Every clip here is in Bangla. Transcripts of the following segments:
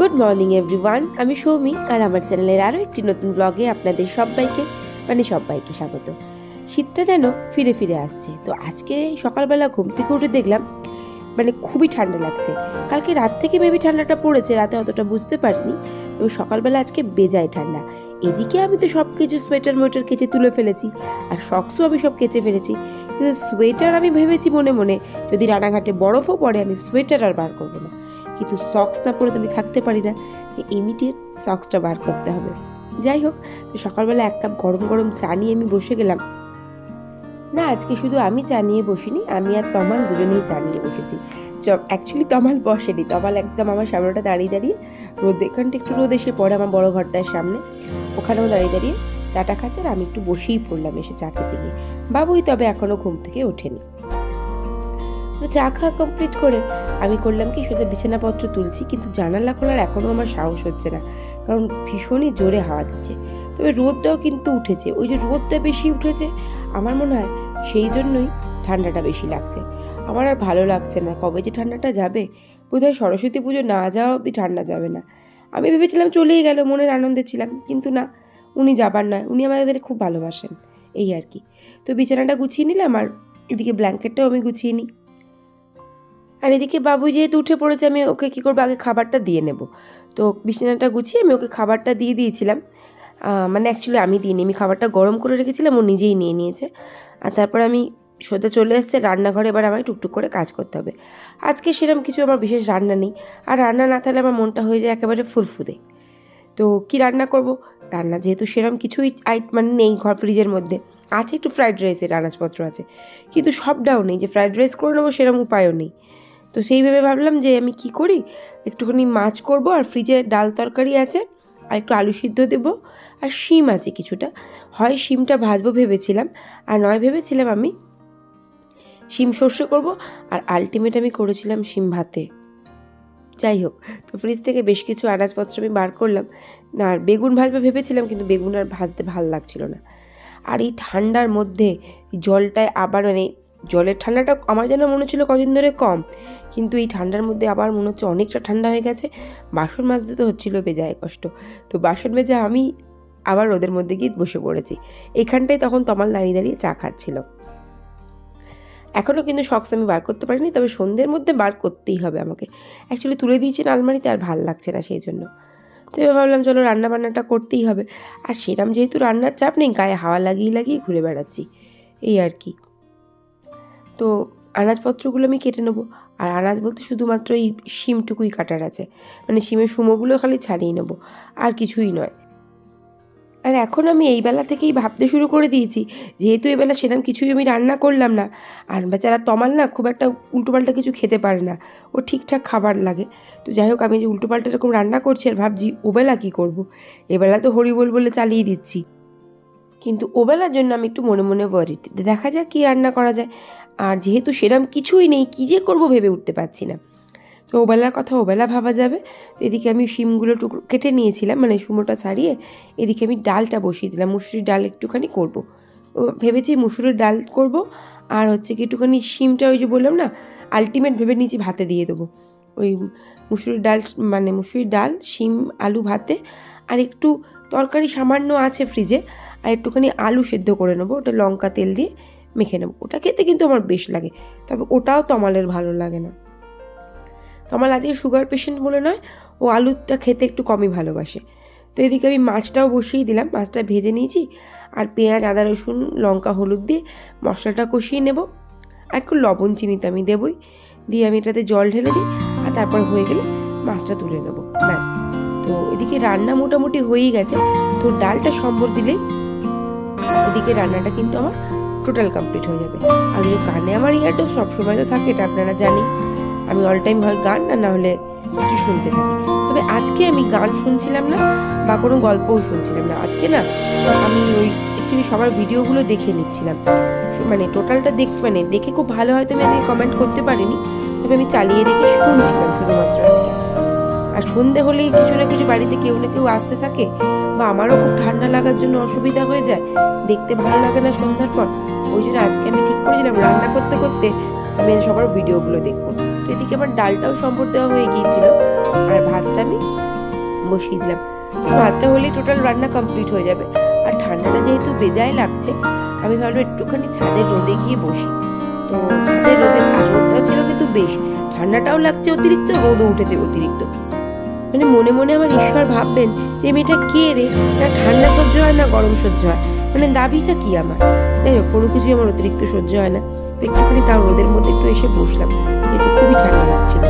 গুড মর্নিং এভরিওয়ান আমি সৌমি, আর আমার চ্যানেলের আরও একটি নতুন ব্লগে আপনাদের সবাইকে মানে সবাইকে স্বাগত। শীতটা যেন ফিরে ফিরে আসছে। তো আজকে সকালবেলা ঘুম থেকে উঠে দেখলাম মানে খুবই ঠান্ডা লাগছে। কালকে রাত থেকে মেবি ঠান্ডাটা পড়েছে, রাতে অতটা বুঝতে পারিনি। তবে সকালবেলা আজকে বেজায় ঠান্ডা। এদিকে আমি তো সব কিছু সোয়েটার মোয়েটার কেচে তুলে ফেলেছি, আর শক্সও আমি সব কেচে ফেলেছি। কিন্তু সোয়েটার আমি ভেবেছি মনে মনে যদি রানাঘাটে বরফও পড়ে, আমি সোয়েটার আর বার করব না। কিন্তু সক্স না পরে তো আমি থাকতে পারি না ইমিডিয়েট সক্সটা বার করতে হবে। যাই হোক, সকালবেলা এক কাপ গরম গরম চা নিয়ে আমি বসে গেলাম। না, আজকে শুধু আমি চা নিয়ে বসিনি, আমি আর তমাল দুজনেই চা নিয়ে বসেছি। অ্যাকচুয়ালি তমাল বসেনি, তমাল একদম আমার সামনেটা দাঁড়িয়ে দাঁড়িয়ে রোদ এখানটা একটু রোদ এসে পড়ে আমার বড় ঘরটার সামনে। ওখানেও দাঁড়িয়ে দাঁড়িয়ে চাটা খাচ্ছে আর আমি একটু বসেই পড়লাম এসে চা খেতে গিয়ে। বাবুই তবে এখনও ঘুম থেকে ওঠেনি। তো চা খাওয়া কমপ্লিট করে আমি করলাম কি শুধু বিছানাপত্র তুলছি, কিন্তু জানালা খোলার এখনও আমার সাহস হচ্ছে না, কারণ ভীষণই জোরে হাওয়া দিচ্ছে। তবে রোদটাও কিন্তু উঠেছে, ওই যে রোদটা বেশি উঠেছে, আমার মনে হয় সেই জন্যই ঠান্ডাটা বেশি লাগছে। আমার আর ভালো লাগছে না, কবে যে ঠান্ডাটা যাবে, বোধহয় সরস্বতী পুজো না যাওয়া অবধি ঠান্ডা যাবে না। আমি ভেবেছিলাম চলেই গেল, মনের আনন্দে ছিলাম, কিন্তু না, উনি যাবার নয়, উনি আমাদের খুব ভালোবাসেন, এই আর কি। তো বিছানাটা গুছিয়ে নিলাম, আর এদিকে ব্ল্যাঙ্কেটটাও আমি গুছিয়ে নিই। আর এদিকে বাবু যেহেতু উঠে পড়েছে, আমি ওকে কী করব? আগে খাবারটা দিয়ে নেব। তো বিছানাটা গুছিয়ে আমি ওকে খাবারটা দিয়ে দিয়েছিলাম। মানে অ্যাকচুয়ালি আমি দিইনি আমি খাবারটা গরম করে রেখেছিলাম, ও নিজেই নিয়ে নিয়েছে। আর তারপর আমি সোজা চলে এসেছে, রান্নাঘরে এবার আমায় টুকটুক করে কাজ করতে হবে। আজকে সেরকম কিছু আমার বিশেষ রান্না নেই। আর রান্না না থাকলে আমার মনটা হয়ে যায় একেবারে ফুরফুরে তো কি রান্না করব? রান্না যেহেতু সেরকম কিছুই আই মানে নেই ঘর ফ্রিজের মধ্যে। আছে একটু ফ্রাইড রাইসের আনাজপত্র আছে। কিন্তু সবটাও নেই। যে ফ্রাইড রাইস করে নেব সেরকম উপায়ও নেই। তো সেই ভেবে ভাবলাম যে আমি কি করি? একটুখানি মাছ করব আর ফ্রিজে ডাল তরকারি আছে আর একটু আলু সিদ্ধ দেব আর শিম আছে কিছুটা। হয় শিমটা ভাজবো ভেবেছিলাম আর নয় ভেবেছিলাম আমি শিম সর্ষে করব আর আলটিমেট আমি করেছিলাম শিম ভাতে। যাই হোক, তো ফ্রিজ থেকে বেশ কিছু আনাজপত্র আমি বার করলাম। আর বেগুন ভাজবে ভেবেছিলাম কিন্তু বেগুন আর ভাজতে ভালো লাগছিল না। আর এই ঠান্ডার মধ্যে জলটায় আবার মানে জলের ঠান্ডাটা আমার যেন মনে হচ্ছিল কদিন ধরে কম, কিন্তু এই ঠান্ডার মধ্যে আবার মনে হচ্ছে অনেকটা ঠান্ডা হয়ে গেছে। বাসন মাজতে তো হচ্ছিল বেজায় কষ্ট। তো বাসন মেজে আমি আবার রোদের মধ্যে গিয়ে বসে পড়েছি। এখানটায় তখন তমাল দাঁড়িয়ে দাঁড়িয়ে চা খাচ্ছিল। এখনও কিন্তু শক্স আমি বার করতে পারিনি, তবে সন্ধ্যের মধ্যে বার করতেই হবে আমাকে। অ্যাকচুয়ালি তুলে দিয়েছেন আলমারিতে, আর ভালো লাগছে না সেই জন্য। তো এবার ভাবলাম, চলো রান্না বান্নাটা করতেই হবে। আর সেরম যেহেতু রান্নার চাপ নেই, গায়ে হাওয়া লাগিয়ে লাগিয়ে ঘুরে বেড়াচ্ছি। এই আর কি। তো আনাজপত্রগুলো আমি কেটে নেব। আর আনাজ বলতে শুধুমাত্র এই শিমটুকুই কাটার আছে। মানে শিমের সুমোগুলো খালি ছাড়িয়ে নেব, আর কিছুই নয়। আর এখন আমি এই বেলা থেকেই ভাবতে শুরু করে দিয়েছি, যেহেতু এবেলা সেরকম কিছুই আমি রান্না করলাম না। আর বেচারা তমাল না খুব একটা উল্টোপাল্টা কিছু খেতে পারে না, ও ঠিকঠাক খাবার লাগে। তো যাই হোক, আমি যে উল্টোপাল্টা এরকম রান্না করছি আর ভাবছি ওবেলা কী করব। এবেলা তো হরিবোল বলে চালিয়ে দিচ্ছি। কিন্তু ওবেলার জন্য আমি একটু মনে মনে ওয়ারিড দেখা যাক কী রান্না করা যায়। আর যেহেতু সেরম কিছুই নেই, কী যে করব ভেবে উঠতে পারছি না। তো ওবেলার কথা ওবেলা ভাবা যাবে। এদিকে আমি শিমগুলো টুকরো কেটে নিয়েছিলাম মানে সুমোটা ছাড়িয়ে এদিকে আমি ডালটা বসিয়ে দিলাম। মুসুরির ডাল একটুখানি করব। ভেবেছি মুসুরির ডাল করব। আর হচ্ছে কি একটুখানি শিমটা ওই যে বললাম না আলটিমেট ভেবে নিয়েছি ভাতে দিয়ে দেবো। ওই মুসুরির ডাল মানে মুসুরির ডাল, শিম, আলু ভাতে আর একটু তরকারি সামান্য আছে ফ্রিজে আর একটুখানি আলু সেদ্ধ করে নেব। ওটা লঙ্কা তেল দিয়ে মেখে নেব। ওটা খেতে কিন্তু আমার বেশ লাগে, তবে ওটাও তমালের ভালো লাগে না। তমাল আজকে সুগার পেশেন্ট বলে নয়, ও আলুটা খেতে একটু কমই ভালোবাসে। তো এদিকে আমি মাছটাও বসিয়ে দিলাম, মাছটা ভেজে নিয়েছি, আর পেঁয়াজ, আদা, রসুন, লঙ্কা, হলুদ দিয়ে মশলাটা কষিয়ে নেব। আর একটু লবণ চিনি তো আমি দেবই। দিয়ে আমি এটাতে জল ঢেলে দিই, আর তারপর হয়ে গেলে মাছটা তুলে নেব, ব্যাস। তো এদিকে রান্না মোটামুটি হয়েই গেছে। তো ডালটা সম্বর দিলেই এদিকে রান্নাটা কিন্তু আমার টোটাল কমপ্লিট হয়ে যাবে। আর ওই গানে আমার ইয়ারটা সবসময় তো থাকে, এটা আপনারা জানি আমি অল টাইম হয় গান না হলে কিছু শুনতে থাকি। তবে আজকে আমি গান শুনছিলাম না, বা কোনো গল্পও শুনছিলাম না। আজকে না, আমি ওই অ্যাকচুয়ালি সবার ভিডিওগুলো দেখে নিচ্ছিলাম। মানে টোটালটা দেখ মানে দেখে খুব ভালো হয়তো আমি কমেন্ট করতে পারিনি, তবে আমি চালিয়ে রেখে শুনছিলাম শুধুমাত্র আজকে। আর সন্ধে হলেই কিছু না কিছু বাড়িতে কেউ না কেউ আসতে থাকে, বা আমারও খুব ঠান্ডা লাগার জন্য অসুবিধা হয়ে যায়। দেখতে ভালো লাগে না সন্ধ্যার পর। ওই জন্য আজকে আমি ঠিক করেছিলাম রান্না করতে করতে আমি সবার ভিডিওগুলো দেখব। তো এদিকে আমার ডালটাও সম্পর দেওয়া হয়ে গিয়েছিল, আর ভাতটা আমি বসিয়ে দিলাম। ভাতটা হলেই টোটাল রান্না কমপ্লিট হয়ে যাবে। আর ঠান্ডাটা যেহেতু বেজায় লাগছে, আমি ভাবলাম একটুখানি ছাদের রোদে গিয়ে বসি। তো ছাদের রোদে আর ছিল কিন্তু বেশ, ঠান্ডাটাও লাগছে অতিরিক্ত, রোদও উঠেছে অতিরিক্ত। মানে মনে মনে আমার ঈশ্বর ভাববেন যে মেয়েটা কে রে? না ঠান্ডা সহ্য হয় না গরম সহ্য হয়। মানে দাবিটা কি আমার? যাই হোক, কোনো কিছুই আমার অতিরিক্ত সহ্য হয় না। একটুখানি তাও রোদের মধ্যে একটু এসে বসলাম। যেহেতু খুবই ঠান্ডা লাগছিল।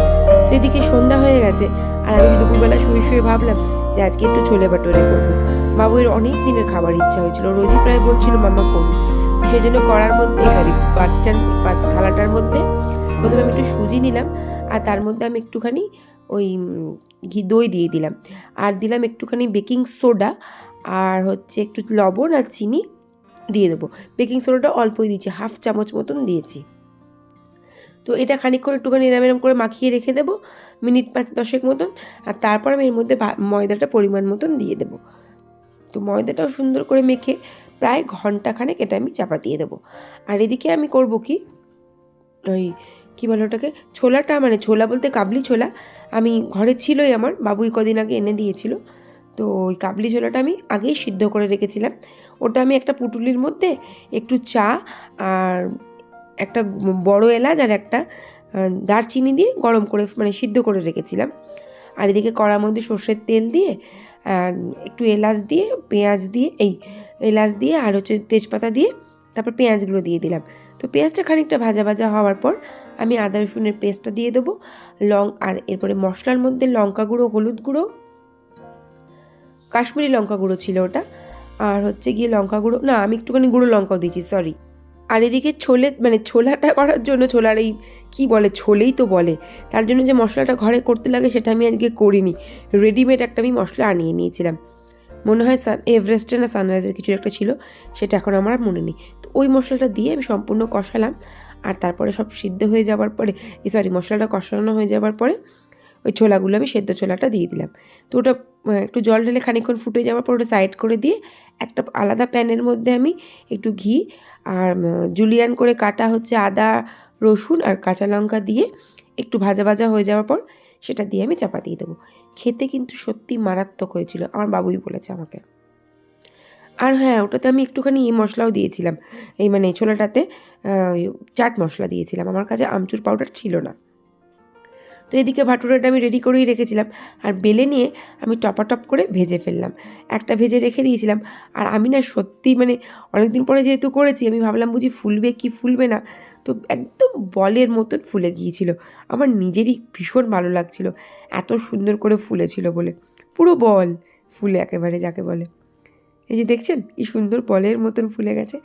তো এদিকে সন্ধ্যা হয়ে গেছে। আর আমি দুপুরবেলা শুয়ে শুয়ে ভাবলাম যে আজকে একটু ছোলে বাটোরে করব। বাবুয়ের অনেক দিনের খাবার ইচ্ছা হয়েছিল। রোজই প্রায় বলছিল মামা করুন। সেই জন্য করার মধ্যে, সরি পাত- থালাটার মধ্যে প্রথমে আমি একটু সুজি নিলাম। আর তার মধ্যে আমি একটুখানি ওই ঘি দই দিয়ে দিলাম। আর দিলাম একটুখানি বেকিং সোডা আর হচ্ছে একটু লবণ আর চিনি দিয়ে দেবো। বেকিং সোডাটা অল্পই দিয়েছি, হাফ চামচ মতন দিয়েছি। তো এটা খানিকক্ষণ একটুখানি এরম এরম করে মাখিয়ে রেখে দেবো, মিনিট পাঁচ দশেক মতন। আর তারপর আমি এর মধ্যে ময়দাটা পরিমাণ মতন দিয়ে দেবো। তো ময়দাটাও সুন্দর করে মেখে প্রায় ঘন্টাখানেক এটা আমি চাপা দিয়ে দেবো। আর এদিকে আমি করব কি? ওই কী বলে ওটাকে? ছোলাটা মানে ছোলা বলতে কাবলি ছোলা। আমি ঘরে ছিলই আমার, বাবুই কদিন আগে এনে দিয়েছিল। তো ওই কাবলি ছোলাটা আমি আগেই সিদ্ধ করে রেখেছিলাম। ওটা আমি একটা পুটুলির মধ্যে একটু চা আর একটা বড় এলাচ আর একটা দারচিনি দিয়ে গরম করে মানে সিদ্ধ করে রেখেছিলাম। আর এদিকে কড়ার মধ্যে সর্ষের তেল দিয়ে আর একটু এলাচ দিয়ে, পেঁয়াজ দিয়ে, এই এলাচ দিয়ে আর হচ্ছে তেজপাতা দিয়ে, তারপর পেঁয়াজগুলো দিয়ে দিলাম। তো পেঁয়াজটা খানিকটা ভাজা ভাজা হওয়ার পর আমি আদা, রসুনের পেস্টটা দিয়ে দেবো, লং, আর এরপরে মশলার মধ্যে লঙ্কা গুঁড়ো, হলুদ গুঁড়ো, কাশ্মীরি লঙ্কা গুঁড়ো ছিল ওটা, আর হচ্ছে গিয়ে লঙ্কা গুঁড়ো, না, আমি একটুখানি গুঁড়ো লঙ্কাও দিয়েছি সরি আর এদিকে ছোলে মানে ছোলাটা করার জন্য, ছোলার এই কী বলে, ছোলেই তো বলে, তার জন্য যে মশলাটা ঘরে করতে লাগে, সেটা আমি আজকে করিনি। রেডিমেড একটা আমি মশলা আনিয়ে নিয়েছিলাম। মনে হয় সান এভারেস্টে না সানরাইজের কিছু একটা ছিল, সেটা এখন আমার মনে নেই। তো ওই মশলাটা দিয়ে আমি সম্পূর্ণ কষালাম। আর তারপরে সব সিদ্ধ হয়ে যাওয়ার পরে সরি মশলাটা কষানো হয়ে যাওয়ার পরে, ওই ছোলাগুলো আমি সেদ্ধ ছোলাটা দিয়ে দিলাম। তো ওটা একটু জল ঢেলে খানিকক্ষণ ফুটে যাওয়ার পর ওটা সাইড করে দিয়ে একটা আলাদা প্যানের মধ্যে আমি একটু ঘি আর জুলিয়ান করে কাটা হচ্ছে আদা, রসুন আর কাঁচা লঙ্কা দিয়ে একটু ভাজা ভাজা হয়ে যাওয়ার পর সেটা দিয়ে আমি চাপা দিয়ে দেবো। খেতে কিন্তু সত্যি মারাত্মক হয়েছিল, আমার বাবুই বলেছে আমাকে। আর হ্যাঁ ওটাতে আমি একটুখানি এই মশলাও দিয়েছিলাম। এই মানে ছোলাটাতে চাট মশলা দিয়েছিলাম। আমার কাছে আমচুর পাউডার ছিল না। তো এদিকে ভাটুরাটা আমি রেডি করেই রেখেছিলাম। আর বেলে নিয়ে আমি টপাটপ করে ভেজে ফেললাম। একটা ভেজে রেখে দিয়েছিলাম। আর আমি না সত্যি মানে অনেকদিন পরে যেহেতু করেছি, আমি ভাবলাম বুঝি ফুলবে কি ফুলবে না? তো একদম বলের মতন ফুলে গিয়েছিল। আমার নিজেরই ভীষণ ভালো লাগছিল। এত সুন্দর করে ফুলেছিল বলে। পুরো বল ফুলে একেবারে, যাকে বলে। এই যে দেখছেন, কি সুন্দর বলের মতন ফুলে গেছে।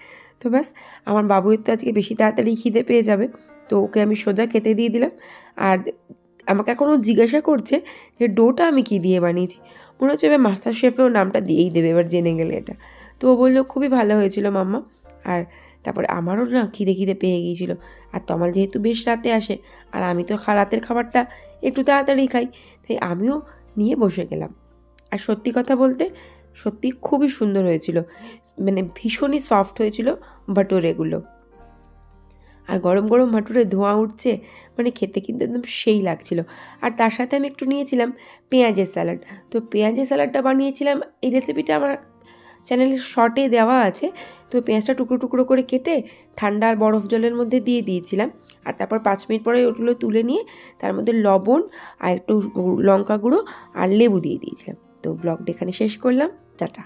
তো ব্যাস, আমার বাবুয়ের তো আজকে বেশি তাড়াতাড়ি খিদে পেয়ে যাবে, তো ওকে আমি সোজা খেতে দিয়ে দিলাম। আর আমাকে এখনও জিজ্ঞাসা করছে যে, ডোটা আমি কি দিয়ে বানিয়েছি? মনে হচ্ছে এবার মাস্টার শেফেও নামটা দিয়েই দেবে, এবার জেনে গেলে এটা। তো ও বলল, খুবই ভালো হয়েছিল মাম্মা। আর তারপরে আমারও না খিদে খিদে পেয়ে গিয়েছিল। আর তমাল যেহেতু বেশ রাতে আসে, আর আমি তো রাতের খাবারটা একটু তাড়াতাড়ি খাই, তাই আমিও নিয়ে বসে গেলাম। আর সত্যি কথা বলতে সত্যি খুবই সুন্দর হয়েছিল। মানে ভীষণই সফট হয়েছিল ভাটুরেগুলো আর গরম গরম ভাটুরে ধোঁয়া উঠছে মানে খেতে কিন্তু একদম সেই লাগছিল। আর তার সাথে আমি একটু নিয়েছিলাম পেঁয়াজের স্যালাড তো পেঁয়াজের স্যালাডটা বানিয়েছিলাম, এই রেসিপিটা আমার চ্যানেলের শর্টে দেওয়া আছে। তো পেঁয়াজটা টুকরো টুকরো করে কেটে ঠান্ডা আর বরফ জলের মধ্যে দিয়ে দিয়েছিলাম। আর তারপর পাঁচ মিনিট পরে ওগুলো তুলে নিয়ে তার মধ্যে লবণ আর একটু লঙ্কা গুঁড়ো আর লেবু দিয়ে দিয়েছিলাম। তো ব্লগটা এখানে শেষ করলাম। Chao, chao.